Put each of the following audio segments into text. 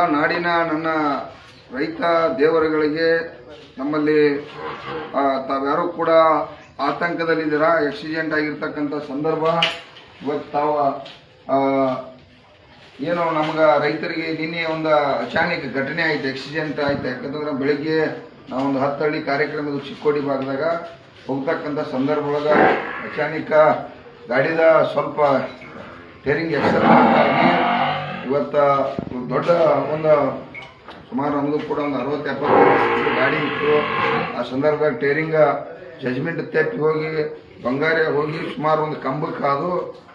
ನಾಡಿನ ನನ್ನ ರೈತ ದೇವರುಗಳಿಗೆ ನಮ್ಮಲ್ಲಿ ತಾವ್ಯಾರು ಕೂಡ ಆತಂಕದಲ್ಲಿದ್ದೀರಾ? ಆಕ್ಸಿಡೆಂಟ್ ಆಗಿರ್ತಕ್ಕಂಥ ಸಂದರ್ಭ. ಇವತ್ತು ತಾವ ಏನು ನಮ್ಗೆ ರೈತರಿಗೆ ನಿನ್ನೆ ಒಂದು ಅಚಾನಕ್ ಘಟನೆ ಆಯ್ತು ಆಕ್ಸಿಡೆಂಟ್ ಆಯ್ತು. ಯಾಕಂದ್ರೆ ಬೆಳಿಗ್ಗೆ ನಾವೊಂದು ಹತ್ತು ಹಳ್ಳಿ ಕಾರ್ಯಕ್ರಮದ ಚಿಕ್ಕೋಡಿ ಭಾಗದಾಗ ಹೋಗ್ತಕ್ಕಂಥ ಸಂದರ್ಭ ಒಳಗ ಅಚಾನಕ ಗಾಡಿದ ಸ್ವಲ್ಪ ಟೇರಿಂಗ್ ಎಕ್ಸರ್ ಇವತ್ತ ದೊಡ್ಡ ಒಂದು ಸುಮಾರು ನಮಗೂ ಕೂಡ ಒಂದು ಅರವತ್ತು ಎಪ್ಪತ್ತು ಗಾಡಿ ಇತ್ತು. ಆ ಸಂದರ್ಭದಾಗ ಟೇರಿಂಗ ಜಜ್ಮೆಂಟ್ ತೆಪ್ಪಿ ಹೋಗಿ, ಬಂಗಾರ ಹೋಗಿ ಸುಮಾರು ಒಂದು ಕಂಬಕ್ಕೆ ಅದು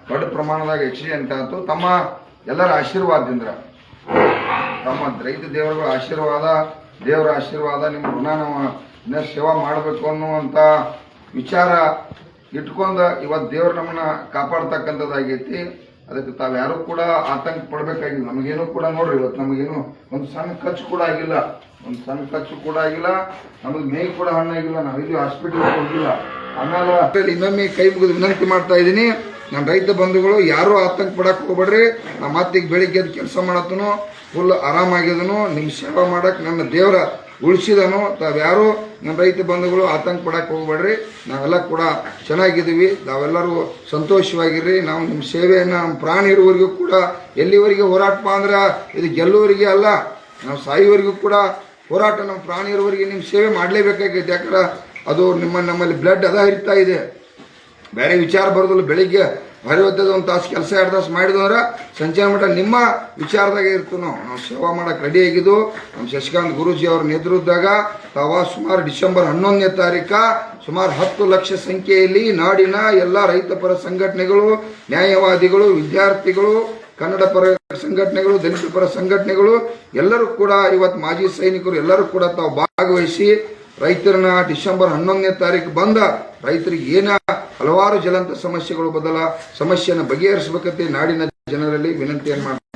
ದೊಡ್ಡ ಪ್ರಮಾಣದಾಗ ಆಕ್ಸಿಡೆಂಟ್ ಆಯಿತು. ತಮ್ಮ ಎಲ್ಲರ ಆಶೀರ್ವಾದದಿಂದ, ತಮ್ಮ ರೈತ ದೇವರುಗಳ ಆಶೀರ್ವಾದ, ದೇವರ ಆಶೀರ್ವಾದ ನಿಮ್ಮ ಋಣ ಸೇವಾ ಮಾಡಬೇಕು ಅನ್ನುವಂಥ ವಿಚಾರ ಇಟ್ಕೊಂಡು ಇವತ್ತು ದೇವರು ನಮ್ಮನ್ನ ಕಾಪಾಡ್ತಕ್ಕಂಥದ್ದಾಗೈತಿ. ಅದಕ್ಕೆ ತಾವ್ಯಾರು ಕೂಡ ಆತಂಕ ಪಡ್ಬೇಕಾಗಿಲ್ಲ. ನಮಗೇನು ಕೂಡ ನೋಡ್ರಿ, ಇವತ್ತು ನಮಗೇನು ಒಂದು ಸಣ್ಣ ಖರ್ಚು ಕೂಡ ಆಗಿಲ್ಲ. ಒಂದು ಸಣ್ಣ ಖರ್ಚು ಕೂಡ ಆಗಿಲ್ಲ. ನಮಗೆ ಮೇ ಕೂಡ ಹಣ್ಣಾಗಿಲ್ಲ ನಾವು ಇಲ್ಲಿ ಹಾಸ್ಪಿಟಲ್ ಹೋಗಿಲ್ಲ. ಆಮೇಲೆ ಇನ್ನೊಮ್ಮೆ ಕೈ ಮುಗಿದು ವಿನಂತಿ ಮಾಡ್ತಾ ಇದ್ದೀನಿ. ನನ್ನ ರೈತ ಬಂಧುಗಳು, ಯಾರೂ ಆತಂಕ ಪಡಕ್ಕೆ ಹೋಗ್ಬೇಡ್ರಿ. ನಮ್ಮ ಮತ್ತೀಗ ಬೆಳಿಗ್ಗೆ ಕೆಲಸ ಮಾಡತ್ತನು ಫುಲ್ ಆರಾಮಾಗಿದನು. ನಿಮ್ಮ ಸೇವಾ ಮಾಡಕ್ಕೆ ನನ್ನ ದೇವರ ಉಳಿಸಿದನು, ತಾವ್ಯಾರು, ನಮ್ಮ ರೈತ ಬಂಧುಗಳು ಆತಂಕ ಪಡಕ್ಕೆ ಹೋಗ್ಬೇಡ್ರಿ. ನಾವೆಲ್ಲ ಕೂಡ ಚೆನ್ನಾಗಿದ್ದೀವಿ. ನಾವೆಲ್ಲರೂ ಸಂತೋಷವಾಗಿರ್ರಿ. ನಾವು ನಿಮ್ಮ ಸೇವೆಯನ್ನು, ನಮ್ಮ ಪ್ರಾಣ ಇರುವವರೆಗೂ ಕೂಡ ಎಲ್ಲಿವರೆಗೆ ಹೋರಾಟಪ್ಪ ಅಂದ್ರೆ, ಇದು ಗೆಲ್ಲುವರಿಗೆ ಅಲ್ಲ, ನಾವು ಸಾಯುವವರೆಗೂ ಕೂಡ ಹೋರಾಟ, ನಮ್ಮ ಪ್ರಾಣ ಇರುವವರಿಗೆ ನಿಮ್ಮ ಸೇವೆ ಮಾಡಲೇಬೇಕಾಗೈತೆ. ಯಾಕಂದ್ರೆ ಅದು ನಿಮ್ಮ ನಮ್ಮಲ್ಲಿ ಬ್ಲಡ್ ಅದ, ಇರ್ತಾ ಇದೆ. ಬೇರೆ ವಿಚಾರ ಬರೋದಿಲ್ಲ. ಬೆಳಿಗ್ಗೆ ಭಾರಿ ಹೊತ್ತದ ಒಂದು ತಾಸು ಕೆಲಸ ಎರಡು ತಾಸು ಮಾಡಿದ್ವು ಅಂದ್ರೆ ಸಂಚಾರ ಮಠ ನಿಮ್ಮ ವಿಚಾರದಾಗ ಇರ್ತೀವಿ ನಾವು. ನಾವು ಸೇವಾ ಮಾಡಕ್ಕೆ ರೆಡಿ ಆಗಿದ್ದು, ನಮ್ಮ ಶಶಿಕಾಂತ್ ಗುರೂಜಿ ಅವ್ರ ನೇತೃತ್ವದಾಗ ತಾವ ಸುಮಾರು ಡಿಸೆಂಬರ್ ಹನ್ನೊಂದನೇ ತಾರೀಕು ಸುಮಾರು ಹತ್ತು ಲಕ್ಷ ಸಂಖ್ಯೆಯಲ್ಲಿ ನಾಡಿನ ಎಲ್ಲ ರೈತ ಪರ ಸಂಘಟನೆಗಳು, ನ್ಯಾಯವಾದಿಗಳು, ವಿದ್ಯಾರ್ಥಿಗಳು, ಕನ್ನಡ ಪರ ಸಂಘಟನೆಗಳು, ದಲಿತ ಪರ ಸಂಘಟನೆಗಳು, ಎಲ್ಲರೂ ಕೂಡ ಇವತ್ತು ಮಾಜಿ ಸೈನಿಕರು ಎಲ್ಲರೂ ಕೂಡ ತಾವು ಭಾಗವಹಿಸಿ ರೈತರನ್ನ ಡಿಸೆಂಬರ್ ಹನ್ನೊಂದನೇ ತಾರೀಕು ಬಂದ ರೈತರಿಗೆ ಏನ ಹಲವಾರು ಜ್ವಲಂತ ಸಮಸ್ಯೆಗಳು ಬದಲ ಸಮಸ್ಯೆಯನ್ನು ಬಗೆಹರಿಸಬೇಕಂತೆ ನಾಡಿನ ಜನರಲ್ಲಿ ವಿನಂತಿಯನ್ನು ಮಾಡ್ತಾರೆ